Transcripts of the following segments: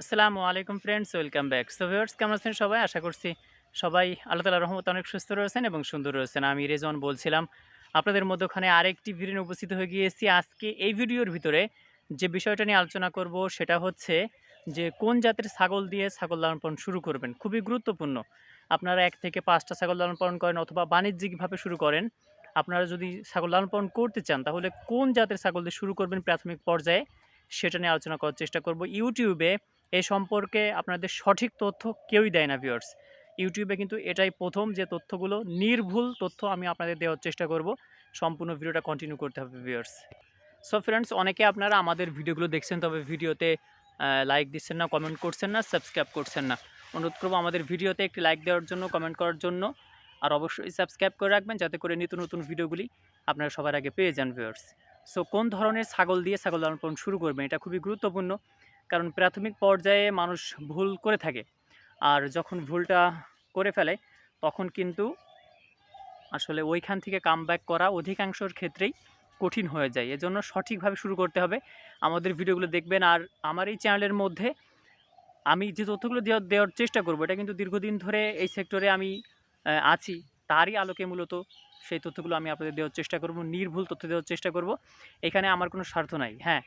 আসসালামু আলাইকুম friends welcome back so viewers কেমন আছেন সবাই? আশা করছি সবাই আল্লাহ তালার রহমত অনেক সুস্থ রয়েছেন এবং সুন্দর রয়েছেন। আমি রেজন বলছিলাম। আপনাদের মধ্যখানে আরেকটি ভিডিও উপস্থিত হয়ে গিয়েছি। আজকে এই ভিডিওর ভিতরে যে বিষয়টা নিয়ে আলোচনা করব, সেটা হচ্ছে যে কোন জাতের ছাগল দিয়ে ছাগল লালন পালন শুরু করবেন। খুবই গুরুত্বপূর্ণ। আপনারা এক থেকে পাঁচটা ছাগল লালন পালন করেন অথবা বাণিজ্যিকভাবে শুরু করেন। আপনারা যদি ছাগল লালন পালন করতে চান, তাহলে কোন জাতের ছাগল দিয়ে শুরু করবেন প্রাথমিক পর্যায়ে, সেটা নিয়ে আলোচনা করার চেষ্টা করব। ইউটিউবে এ সম্পর্কে আপনাদের সঠিক তথ্য কেউই দেয় না ভিউয়ার্স ইউটিউবে কিন্তু এটাই প্রথম যে তথ্যগুলো নির্ভুল তথ্য আমি আপনাদের দেওয়ার চেষ্টা করব। সম্পূর্ণ ভিডিওটা কন্টিনিউ করতে হবে ভিউয়ার্স সো ফ্রেন্ডস অনেকে আপনারা আমাদের ভিডিওগুলো দেখছেন, তবে ভিডিওতে লাইক দিচ্ছেন না কমেন্ট করছেন না সাবস্ক্রাইব করছেন না। অনুরোধ করব আমাদের ভিডিওতে একটি লাইক দেওয়ার জন্য কমেন্ট করার জন্য। আর অবশ্যই সাবস্ক্রাইব করে রাখবেন, যাতে করে নিত্য নতুন ভিডিওগুলি আপনারা সবার আগে পেয়ে যান ভিউয়ার্স সো কোন ধরনের ছাগল দিয়ে ছাগল লালন পালন শুরু করবেন, এটা খুবই গুরুত্বপূর্ণ। কারণ প্রাথমিক পর্যায়ে মানুষ ভুল করে থাকে। আর যখন ভুলটা করে ফেলে, তখন কিন্তু আসলে ওইখান থেকে কাম করা অধিকাংশর ক্ষেত্রেই কঠিন হয়ে যায়। এজন্য সঠিকভাবে শুরু করতে হবে। আমাদের ভিডিওগুলো দেখবেন আর আমার এই চ্যানেলের মধ্যে আমি যে তথ্যগুলো দেওয়ার দেওয়ার চেষ্টা করব, এটা কিন্তু দীর্ঘদিন ধরে এই সেক্টরে আমি আছি। তারই আলোকে মূলত সেই তথ্যগুলো আমি আপনাদের দেওয়ার চেষ্টা করব, নির্ভুল তথ্য দেওয়ার চেষ্টা করব। এখানে আমার কোনো স্বার্থ নাই। হ্যাঁ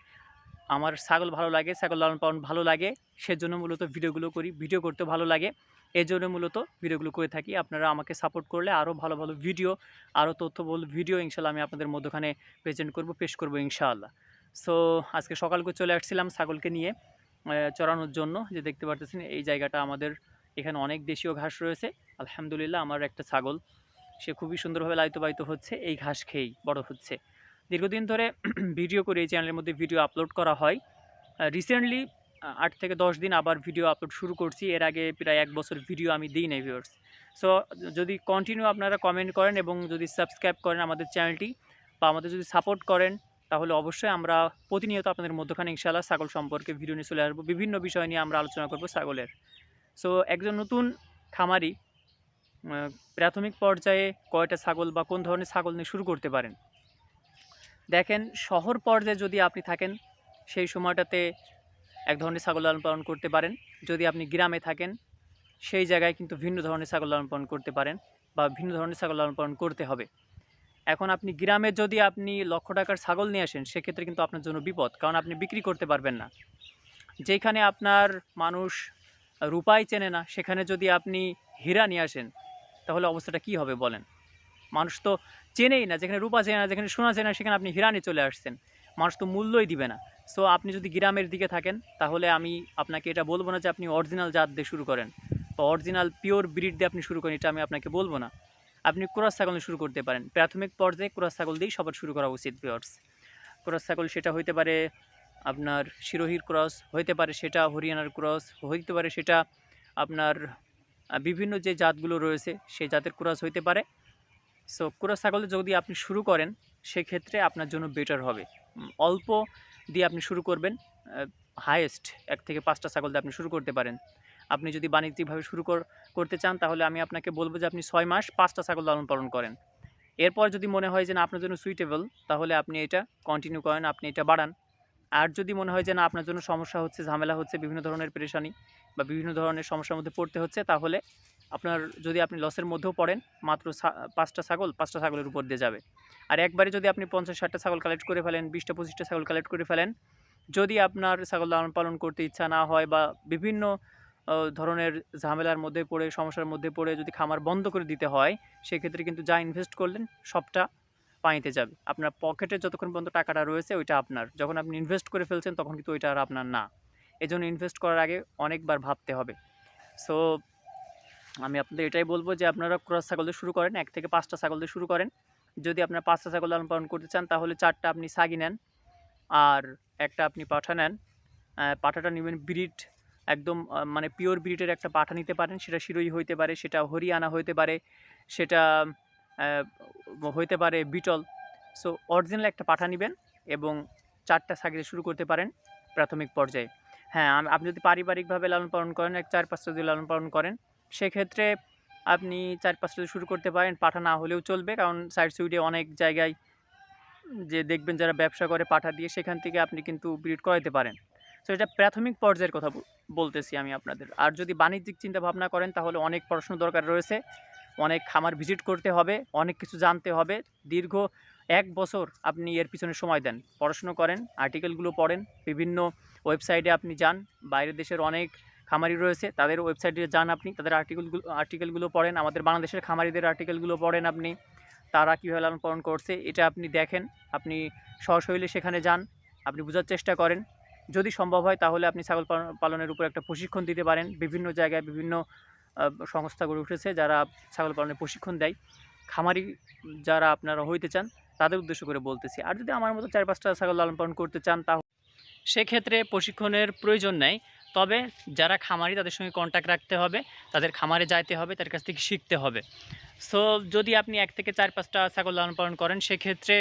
আমার ছাগল ভালো লাগে, ছাগল লালন পালন ভালো লাগে, সেজন্য মূলত ভিডিওগুলো করি, ভিডিও করতে ভালো লাগে। এই জন্য মূলত ভিডিওগুলো করে থাকি। আপনারা আমাকে সাপোর্ট করলে আরও ভালো ভালো ভিডিও আরও তথ্যবল ভিডিও ইনশাল্লাহ আমি আপনাদের মধ্যখানে প্রেজেন্ট করব, পেশ করব ইনশাআল্লাহ। সো আজকে সকালকে চলে আসছিলাম ছাগলকে নিয়ে চড়ানোর জন্য। যে দেখতে পারতেছেন, এই জায়গাটা আমাদের এখানে অনেক দেশীয় ঘাস রয়েছে। আলহামদুলিল্লাহ, আমার একটা ছাগল, সে খুবই সুন্দরভাবে লালিত পালিত হচ্ছে, এই ঘাস খেয়েই বড় হচ্ছে। দীর্ঘদিন ধরে ভিডিও করে এই চ্যানেলের মধ্যে ভিডিও আপলোড করা হয়। রিসেন্টলি আট থেকে দশ দিন আবার ভিডিও আপলোড শুরু করছি। এর আগে প্রায় এক বছর ভিডিও আমি দিই নাই ভিউয়ার্স সো যদি কন্টিনিউ আপনারা কমেন্ট করেন এবং যদি সাবস্ক্রাইব করেন আমাদের চ্যানেলটি বা আমাদের যদি সাপোর্ট করেন, তাহলে অবশ্যই আমরা প্রতিনিয়ত আপনাদের মধ্যখানে ইনশাআল্লাহ ছাগল সম্পর্কে ভিডিও নিয়ে চলে আসব। বিভিন্ন বিষয় নিয়ে আমরা আলোচনা করব ছাগলের। সো একজন নতুন খামারি প্রাথমিক পর্যায়ে কয়টা ছাগল বা কোন ধরনের ছাগল নিয়ে শুরু করতে পারেন? দেখেন, শহর পর্যায়ে যদি আপনি থাকেন, সেই সময়টাতে এক ধরনের ছাগল লালন পালন করতে পারেন। যদি আপনি গ্রামে থাকেন, সেই জায়গায় কিন্তু ভিন্ন ধরনের ছাগল লালন পালন করতে পারেন বা ভিন্ন ধরনের ছাগল লালন পালন করতে হবে। এখন আপনি গ্রামে যদি আপনি লক্ষ টাকার ছাগল নিয়ে আসেন, সেক্ষেত্রে কিন্তু আপনার জন্য বিপদ, কারণ আপনি বিক্রি করতে পারবেন না। যেখানে আপনার মানুষ রূপাই চেনে না, সেখানে যদি আপনি হীরা নিয়ে আসেন, তাহলে অবস্থাটা কী হবে বলেন? মানুষ তো চেনেই না, যেখানে রূপা চেনে না, যেখানে সোনা চেনে না, সেখানে আপনি হিরানি চলে আসছেন। মানুষ তো মূল্যই দিবে না। সো আপনি যদি গ্রামের দিকে থাকেন, তাহলে আমি আপনাকে এটা বলব না যে আপনি অরিজিনাল জাত দিয়ে শুরু করেন। বা অরিজিনাল পিওর ব্রিড দিয়ে আপনি শুরু করেন, এটা আমি আপনাকে বলব না। আপনি ক্রস ছাগল শুরু করতে পারেন। প্রাথমিক পর্যায়ে ক্রস ছাগল দিয়েই সবার শুরু করা উচিত পিওর্স ক্রস ছাগল সেটা হইতে পারে আপনার শিরোহির ক্রস, হইতে পারে সেটা হরিয়ানার ক্রস, হইতে পারে সেটা আপনার বিভিন্ন যে জাতগুলো রয়েছে, সেই জাতের ক্রস হইতে পারে। সো কুড়া ছাগল যদি আপনি শুরু করেন, সেক্ষেত্রে আপনার জন্য বেটার হবে। অল্প দিয়ে আপনি শুরু করবেন হায়েস্ট এক থেকে পাঁচটা ছাগল দিয়ে আপনি শুরু করতে পারেন। আপনি যদি বাণিজ্যিকভাবে শুরু কর- করতে চান, তাহলে আমি আপনাকে বলব যে আপনি ছয় মাস পাঁচটা ছাগল লালন পালন করেন। এরপর যদি মনে হয় যে না, আপনার জন্য সুইটেবল তাহলে আপনি এটা কন্টিনিউ করেন, আপনি এটা বাড়ান। আর যদি মনে হয় যে না, আপনার জন্য সমস্যা হচ্ছে, ঝামেলা হচ্ছে, বিভিন্ন ধরনের পেরেশানি বা বিভিন্ন ধরনের সমস্যার মধ্যে পড়তে হচ্ছে, তাহলে আপনার যদি আপনি লসের মধ্যেও পড়েন, মাত্র পাঁচটা ছাগল, পাঁচটা ছাগলের উপর দিয়ে যাবে। আর একবারে যদি আপনি পঞ্চাশ, ষাটটা ছাগল কালেক্ট করে ফেলেন, বিশটা, পঁচিশটা ছাগল কালেক্ট করে ফেলেন, যদি আপনার ছাগল লালন পালন করতে ইচ্ছা না হয় বা বিভিন্ন ধরনের ঝামেলার মধ্যে পড়ে, সমস্যার মধ্যে পড়ে যদি খামার বন্ধ করে দিতে হয়, সেক্ষেত্রে কিন্তু যা ইনভেস্ট করলেন, সবটা পানিতে যাবে। আপনার পকেটে যতক্ষণ পর্যন্ত টাকাটা রয়েছে, ওইটা আপনার। যখন আপনি ইনভেস্ট করে ফেলছেন, তখন কিন্তু ওইটা আর আপনার না। এজন্য ইনভেস্ট করার আগে অনেকবার ভাবতে হবে। সো আমি আপনাদের এটাই বলব যে আপনারা ক্রস ছাগল দিয়ে শুরু করেন, এক থেকে পাঁচটা ছাগল দিয়ে শুরু করেন। যদি আপনার পাঁচটা ছাগল লালন পালন করতে চান, তাহলে চারটা আপনি সাগি নেন আর একটা আপনি পাঠা নেন। পাঠাটা নেবেন ব্রিড, একদম মানে পিওর ব্রিডের একটা পাঠা নিতে পারেন। সেটা শিরোই হইতে পারে, সেটা হরিয়ানা হইতে পারে, সেটা হইতে পারে বিটল। সো অরিজিনাল একটা পাঠা নেবেন এবং চারটা দিয়ে শুরু করতে পারেন প্রাথমিক পর্যায়ে। হ্যাঁ আপনি যদি পারিবারিকভাবে লালন পালন করেন, এক চার পাঁচটা যদি লালন পালন করেন সেক্ষেত্রে আপনি চার পাঁচটা শুরু করতে পারেন, পাঠা না হলেও চলবে। কারণ সাইড সুইডে অনেক জায়গায় যে দেখবেন যারা ব্যবসা করে পাঠা দিয়ে, সেখান থেকে আপনি কিন্তু ব্রিড করাইতে পারেন। সো এটা প্রাথমিক পর্যায়ের কথা বলতেছি আমি আপনাদের। আর যদি বাণিজ্যিক চিন্তা ভাবনা করেন, তাহলে অনেক পড়াশোনা দরকার রয়েছে। অনেক খামার ভিজিট করতে হবে, অনেক কিছু জানতে হবে। দীর্ঘ এক বছর আপনি এর পিছনে সময় দেন। পড়াশুনো করেন আর্টিকেলগুলো পড়েন, বিভিন্ন ওয়েবসাইটে আপনি যান। বাইরের দেশের অনেক খামারি রয়েছে তাদের ওয়েবসাইটে যান আপনি, তাদের আর্টিকেলগুলো আর্টিকেলগুলো পড়েন, আমাদের বাংলাদেশের খামারিদের আর্টিকেলগুলো পড়েন আপনি, তারা কীভাবে লালন পালন করছে, এটা আপনি দেখেন, আপনি সশৈলে সেখানে যান, আপনি বোঝার চেষ্টা করেন, যদি সম্ভব হয় তাহলে আপনি ছাগল পালন- পালনের উপর একটা প্রশিক্ষণ দিতে পারেন, বিভিন্ন জায়গায় বিভিন্ন সংস্থা গড়ে উঠেছে যারা ছাগল পালনের প্রশিক্ষণ দেয়, খামারি যারা আপনারা হইতে চান, তাদের উদ্দেশ্য করে বলতেছি, আর যদি আমার মতো চার পাঁচটা ছাগল লালন পালন করতে চান তাহলে সেক্ষেত্রে প্রশিক্ষণের প্রয়োজন নেই তবে যারা খামারি, তাদের সঙ্গে কন্ট্যাক্ট রাখতে হবে, তাদের খামারে যাইতে হবে, তাদের কাছ থেকে শিখতে হবে। সো যদি আপনি এক থেকে চার, পাঁচটা ছাগল লালন পালন করেন, সেক্ষেত্রে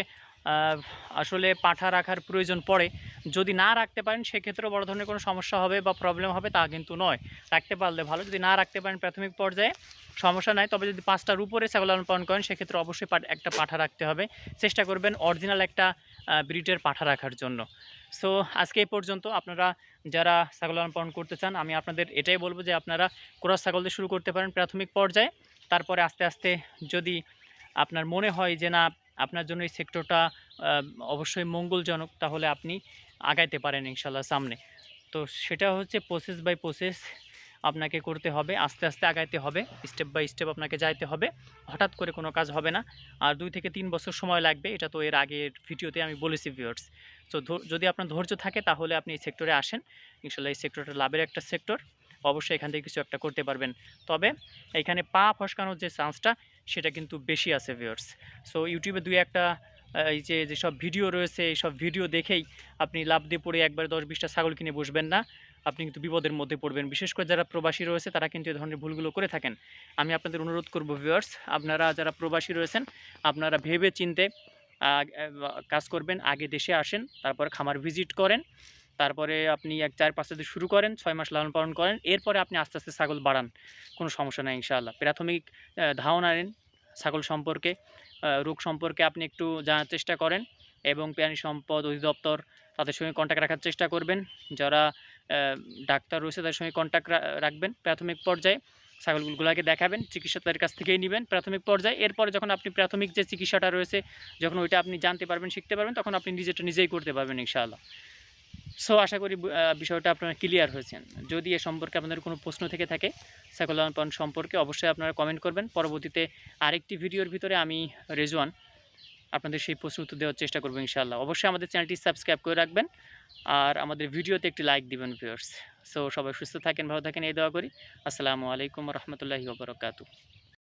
আসলে পাঠা রাখার প্রয়োজন পড়ে। যদি না রাখতে পারেন, সেক্ষেত্রেও বড় ধরনের কোনো সমস্যা হবে বা প্রবলেম হবে তা কিন্তু নয়। রাখতে পারলে ভালো। যদি না রাখতে পারেন প্রাথমিক পর্যায়ে, সমস্যা নাই। তবে যদি পাঁচটার উপরে ছাগল লালন পালন করেন, সেক্ষেত্রে অবশ্যই একটা পাঠা রাখতে হবে। চেষ্টা করবেন অরিজিনাল একটা ব্রিডের পাঠা রাখার জন্য। সো আজকে এই পর্যন্ত আপনারা যারা ছাগল লালন পালন করতে চান, আমি আপনাদের এটাই বলব যে আপনারা ক্রস ছাগল দিয়ে শুরু করতে পারেন প্রাথমিক পর্যায়ে। তারপরে আস্তে আস্তে যদি আপনার মনে হয় যে না, আপনার জন্য এই সেক্টরটা অবশ্যই মঙ্গলজনক, তাহলে আপনি আগাইতে পারেন ইনশাল্লাহ সামনে। তো সেটা হচ্ছে প্রসেস বাই প্রসেস আপনাকে করতে হবে, আস্তে আস্তে আগাইতে হবে স্টেপ বাই স্টেপ আপনাকে যাইতে হবে, হঠাৎ করে কোনো কাজ হবে না। আর দুই থেকে তিন বছর সময় লাগবে, এটা তো এর আগের ভিডিওতে আমি বলেছি ভিউয়ার্স তো যদি আপনার ধৈর্য থাকে, তাহলে আপনি এই সেক্টরে আসেন। ইনশাল্লাহ এই সেক্টরটা লাভের একটা সেক্টর অবশ্যই এখান থেকে কিছু একটা করতে পারবেন। তবে এখানে পা ফসকানোর যে চান্সটা, সেটা কিন্তু বেশি আছে ভিউয়ার্স সো ইউটিউবে দুই একটা এই যে, যেসব ভিডিও রয়েছে, এইসব ভিডিও দেখেই আপনি লাভ দিয়ে পড়ে একবার দশ বিশটা ছাগল কিনে বসবেন না। আপনি কিন্তু বিপদের মধ্যে পড়বেন। বিশেষ করে যারা প্রবাসী রয়েছে, তারা কিন্তু এই ধরনের ভুলগুলো করে থাকেন। আমি আপনাদের অনুরোধ করব ভিউয়ার্স আপনারা যারা প্রবাসী রয়েছেন, আপনারা ভেবে চিনতে কাজ করবেন, আগে দেশে আসেন, তারপরে খামার ভিজিট করেন, তারপরে আপনি এক চার পাঁচটা দিয়ে শুরু করেন, ছয় মাস লালন পালন করেন, এরপরে আপনি আস্তে আস্তে ছাগল বাড়ান। কোনো সমস্যা নেই, ইনশাআল্লাহ। প্রাথমিক ধারণা নেন ছাগল সম্পর্কে রোগ সম্পর্কে আপনি একটু জানার চেষ্টা করেন এবং প্রাণী সম্পদ অধিদপ্তর তাদের সঙ্গে কন্ট্যাক্ট রাখার চেষ্টা করবেন। যারা ডাক্তার রয়েছে, তাদের সঙ্গে কন্ট্যাক্ট রাখবেন প্রাথমিক পর্যায়ে। ছাগলগুলোকে দেখাবেন চিকিৎসা তাদের কাছ থেকেই নেবেন প্রাথমিক পর্যায়ে। এরপরে যখন আপনি প্রাথমিক যে চিকিৎসাটা রয়েছে, যখন ওইটা আপনি জানতে পারবেন, শিখতে পারবেন, তখন আপনি নিজেটা নিজেই করতে পারবেন, ইনশাআল্লাহ। সো আশা করি বিষয়টা আপনারা ক্লিয়ার হয়েছেন। যদি এ সম্পর্কে আপনাদের কোনো প্রশ্ন থেকে থাকে পালন সম্পর্কে অবশ্যই আপনারা কমেন্ট করবেন। পরবর্তীতে আরেকটি ভিডিওর ভিতরে আমি, রেজওয়ান আপনাদের সেই প্রশ্ন উত্তর দেওয়ার চেষ্টা করব ইনশাল্লাহ অবশ্যই আমাদের চ্যানেলটি সাবস্ক্রাইব করে রাখবেন আর আমাদের ভিডিওতে একটি লাইক দিবেন ভিউয়ার্স সো সবাই সুস্থ থাকেন, ভালো থাকেন, এই দোয়া করি। আসসালামু আলাইকুম রহমতুল্লাহি ওবরাকাতু